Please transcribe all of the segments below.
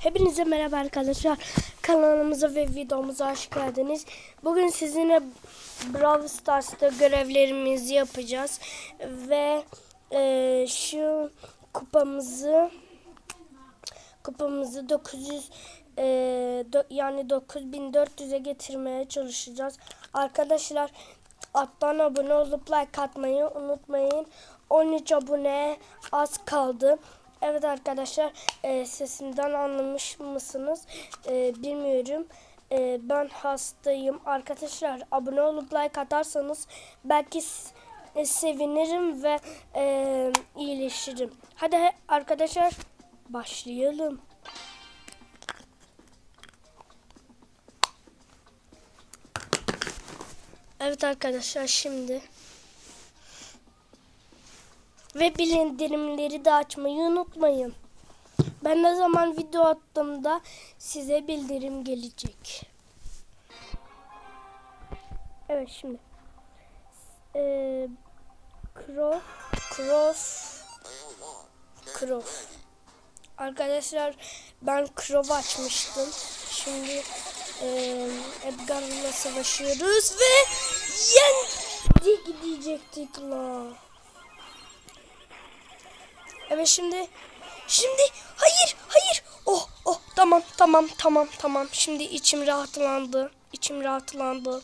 Hepinize merhaba arkadaşlar. Kanalımıza ve videomuza hoş geldiniz. Bugün sizinle Brawl Stars'ta görevlerimizi yapacağız. Ve e, şu kupamızı kupamızı 900 e, dö- yani 9400'e getirmeye çalışacağız. Arkadaşlar alttan abone olup like atmayı unutmayın. 13 abone az kaldı. Evet arkadaşlar e, sesimden anlamış mısınız E, bilmiyorum. E, ben hastayım. Arkadaşlar abone olup like atarsanız belki e, sevinirim ve e, iyileşirim. Hadi arkadaşlar başlayalım. Evet arkadaşlar şimdi ve bildirimleri de açmayı unutmayın. Ben ne zaman video attığımda size bildirim gelecek. Evet şimdi. Ee, cross, cross, cross. Arkadaşlar ben Crow açmıştım. Şimdi e, Edgar'la savaşıyoruz ve yendik diyecektik la. Evet şimdi şimdi hayır hayır. Oh oh tamam tamam tamam tamam. Şimdi içim rahatlandı içim rahatlandı.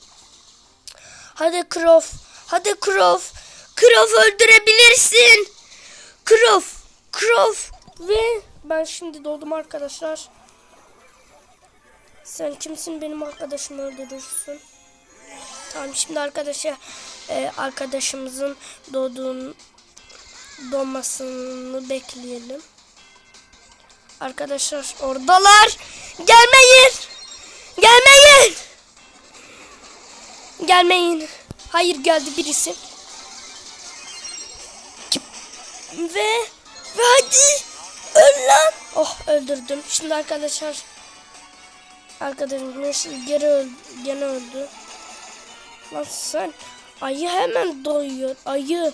Hadi Crow hadi Crow Crow öldürebilirsin. Crow Crow ve ben şimdi doğdum arkadaşlar. Sen kimsin? Benim arkadaşımı öldürürsün. Tamam şimdi arkadaşa e, arkadaşımızın doğduğunu donmasını bekleyelim. Arkadaşlar oradalar. Gelmeyin. Gelmeyin. Gelmeyin. Hayır geldi birisi. Ve ve hadi öl lan. Oh öldürdüm. Şimdi arkadaşlar arkadaşım nasıl geri öldü, gene öldü. Lan sen ayı hemen doyuyor. Ayı.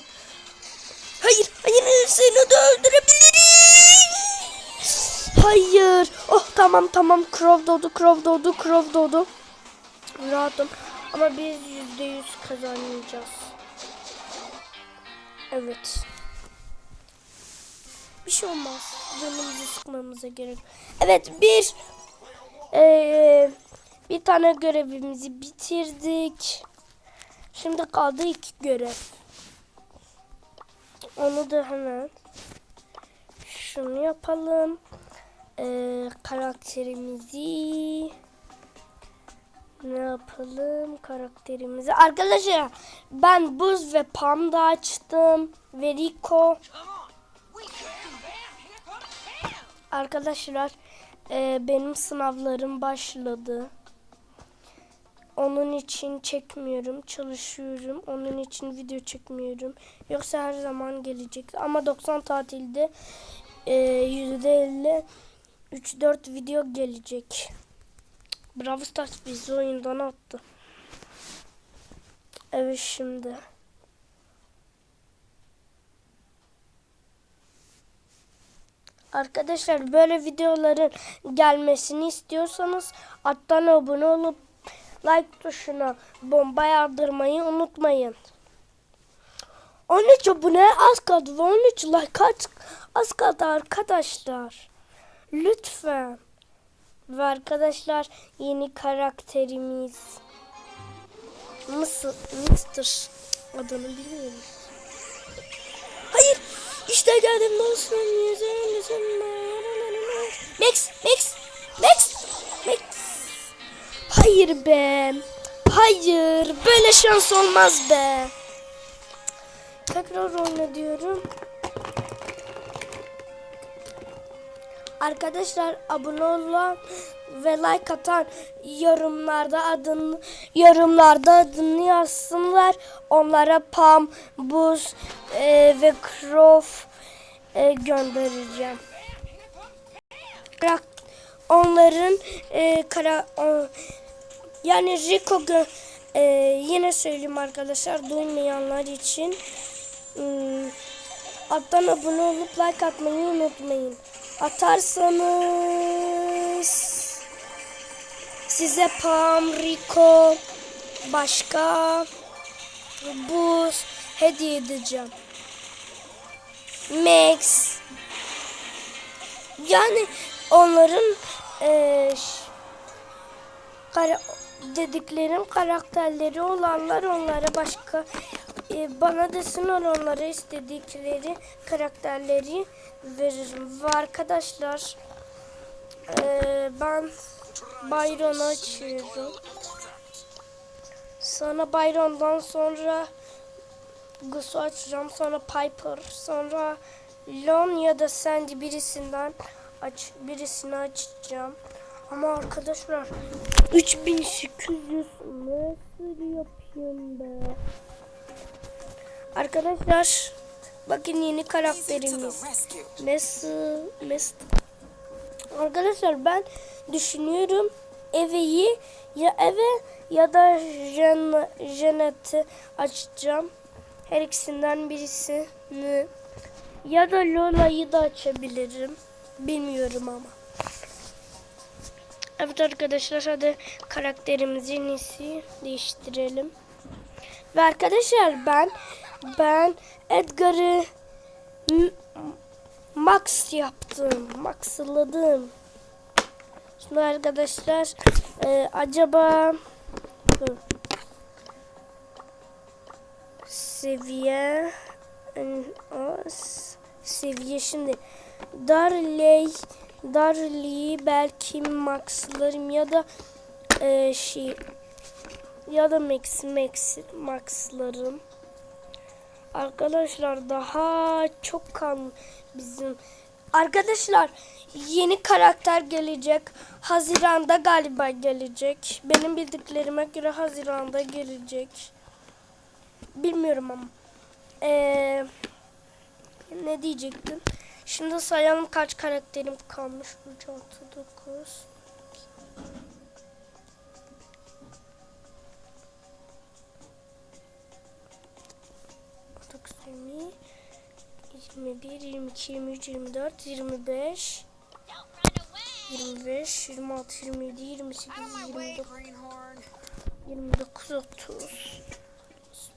Hayır, hayır seni de öldürebilirim. Hayır. Oh tamam tamam. Crow doğdu, Crow doğdu, Crow doğdu. Rahatım. Ama biz yüzde yüz kazanacağız. Evet. Bir şey olmaz. Canımızı sıkmamıza gerek. Evet bir eee, bir tane görevimizi bitirdik. Şimdi kaldı iki görev. Onu da hemen şunu yapalım. Ee, karakterimizi ne yapalım karakterimizi arkadaşlar ben buz ve panda açtım ve Rico arkadaşlar e, benim sınavlarım başladı onun için çekmiyorum, çalışıyorum. Onun için video çekmiyorum. Yoksa her zaman gelecek. Ama 90 tatilde e, %50 3-4 video gelecek. Bravo Stars bizi oyundan attı. Evet şimdi. Arkadaşlar böyle videoların gelmesini istiyorsanız alttan abone olup like tuşuna bomba yardırmayı unutmayın. 13 abone az kaldı ve 13 like az, az kaldı arkadaşlar. Lütfen. Ve arkadaşlar yeni karakterimiz Mısır, Mr. adını bilmiyorum. Hayır. İşte geldim dostum. Yüzüm yüzüm. Max, Max, Max, Max. Hayır be. Hayır. Böyle şans olmaz be. Tekrar oyna diyorum. Arkadaşlar abone olan ve like atan yorumlarda adını yorumlarda adını yazsınlar. Onlara Pam, Buz e, ve Crow e, göndereceğim. Onların e, kara o- yani Rico e, yine söyleyeyim arkadaşlar duymayanlar için hmm, alttan abone olup like atmayı unutmayın. Atarsanız size Pam, Rico, başka buz hediye edeceğim. Max. Yani onların ş- kara, dediklerim karakterleri olanlar onlara başka e, bana desinler onlara istedikleri karakterleri veririm. Ve arkadaşlar e, ben Byron'u açıyorum. Sonra Byron'dan sonra Gus'u açacağım. Sonra Piper. Sonra Lon ya da Sandy birisinden aç birisini açacağım. Ama arkadaşlar 3800 nasıl yapayım be? Arkadaşlar bakın yeni karakterimiz. Messi, Messi. Arkadaşlar ben düşünüyorum eveyi ya eve ya da Jen, Janet'i açacağım. Her ikisinden birisini ya da Lola'yı da açabilirim. Bilmiyorum ama. Evet arkadaşlar hadi karakterimizin iyisi değiştirelim. Ve arkadaşlar ben ben Edgar'ı Max yaptım. Max'ladım. Şimdi arkadaşlar e, acaba Hı. seviye o, seviye şimdi Darley Darley'i belki Max'larım ya da e, şey ya da Max Max Max'larım. Arkadaşlar daha çok kan bizim Arkadaşlar yeni karakter gelecek. Haziranda galiba gelecek. Benim bildiklerime göre Haziranda gelecek. Bilmiyorum ama. Ee, ne diyecektim? Şimdi sayalım kaç karakterim kalmış. 3, 6, 9. Dokuz, yirmi, 21, 22, 23, 24, 25, 25, 26, 27, 28, 29, 29, 30,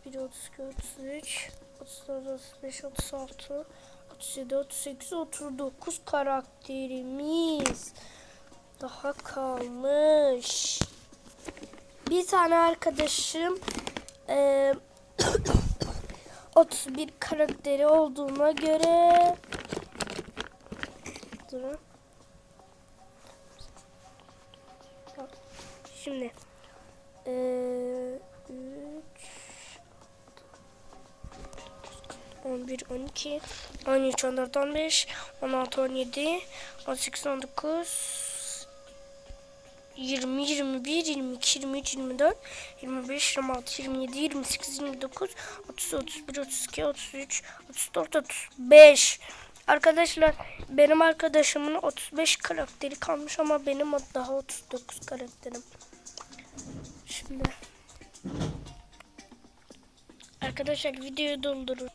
31, 32, 33, 34, 35, 36, 37, 38, 39 karakterimiz daha kalmış. Bir tane arkadaşım eee 31 karakteri olduğuna göre Durun. Şimdi eee 11 12 13 14 15 16 17 18 19 20, 21, 22, 23, 24, 25, 26, 27, 28, 29, 30, 31, 32, 33, 34, 35. Arkadaşlar benim arkadaşımın 35 karakteri kalmış ama benim daha 39 karakterim. Şimdi Arkadaşlar videoyu doldurun.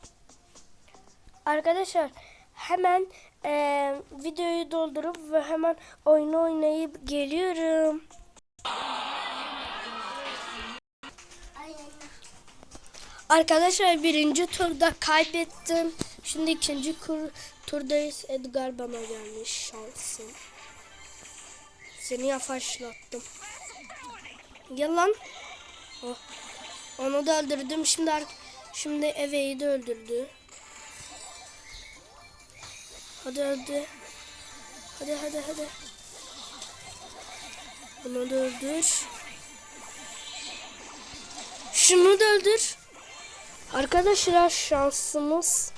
Arkadaşlar hemen eee, videoyu doldurup ve hemen oyunu oynayıp geliyorum. Arkadaşlar birinci turda kaybettim. Şimdi ikinci turdayız. Edgar bana gelmiş şansım. Seni yavaşlattım. Gel lan. Oh. Onu da öldürdüm. Şimdi şimdi Eve'yi de öldürdü. Hadi hadi. Hadi hadi hadi. Bunu da öldür. Şunu da öldür. Arkadaşlar şansımız.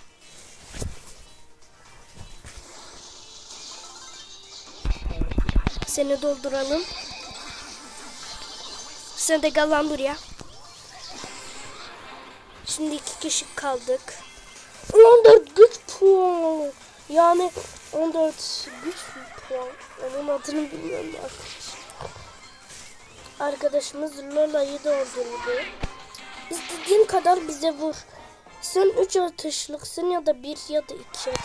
Seni dolduralım. Sen de gel lan buraya. Şimdi iki kişi kaldık. 14 güç puanı. Yani 14 güç puan. Onun adını bilmiyorum arkadaşlar. Arkadaşımız Lola'yı da öldürdü. İstediğin kadar bize vur. Sen 3 atışlıksın ya da 1 ya da 2 atışlık.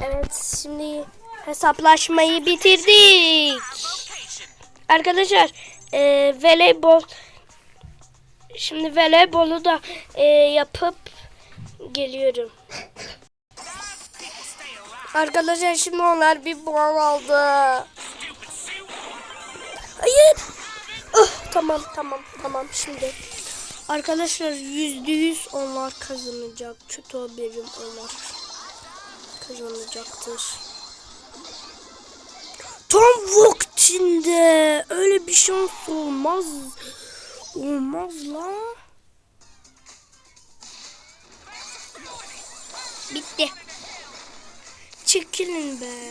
Evet şimdi hesaplaşmayı bitirdik. Arkadaşlar e, voleybol şimdi voleybolu da e, yapıp geliyorum. Arkadaşlar şimdi onlar bir puan aldı. Hayır. Oh, tamam tamam tamam şimdi. Arkadaşlar yüzde yüz onlar kazanacak. Kötü haberim onlar kazanacaktır. Tam vaktinde öyle bir şans olmaz. Olmaz la. Bitti. Çekilin be.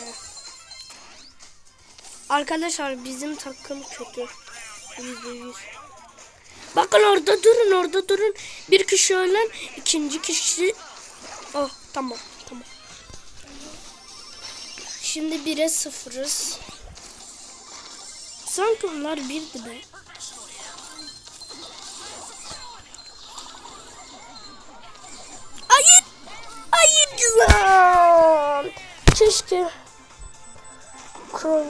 Arkadaşlar bizim takım kötü. Yüzde yüz. Bakın orada durun orada durun. Bir kişi ölen ikinci kişi. Oh tamam tamam. Şimdi bire sıfırız. Sanki onlar birdi be. Anam. Keşke. Kron.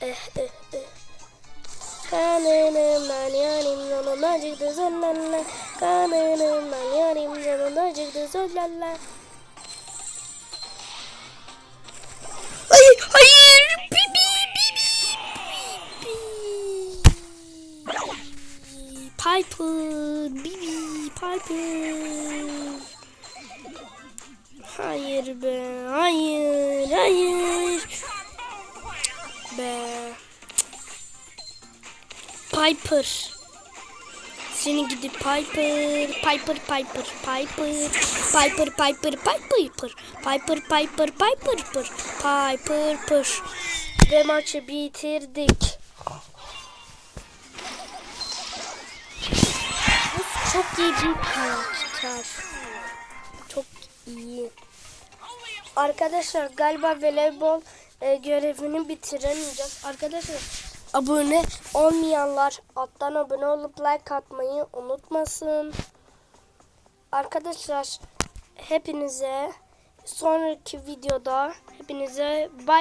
Eh eh eh. Kanını ben yarim yanına çıktı zöllelle. Kanını ben yarim yanına çıktı zöllelle. Hayır hayır. Piper Bibi Piper Hayır be hayır hayır Be Piper. Seni gidi Piper, Piper, Piper, Piper, Piper, Piper, Piper, Piper, Piper, Piper, Piper, Piper, Piper. Ve maçı bitirdik. Çok iyi bir karakter. Çok iyi. Arkadaşlar galiba voleybol e, görevini bitiremeyeceğiz. Arkadaşlar abone olmayanlar alttan abone olup like atmayı unutmasın. Arkadaşlar hepinize sonraki videoda hepinize bay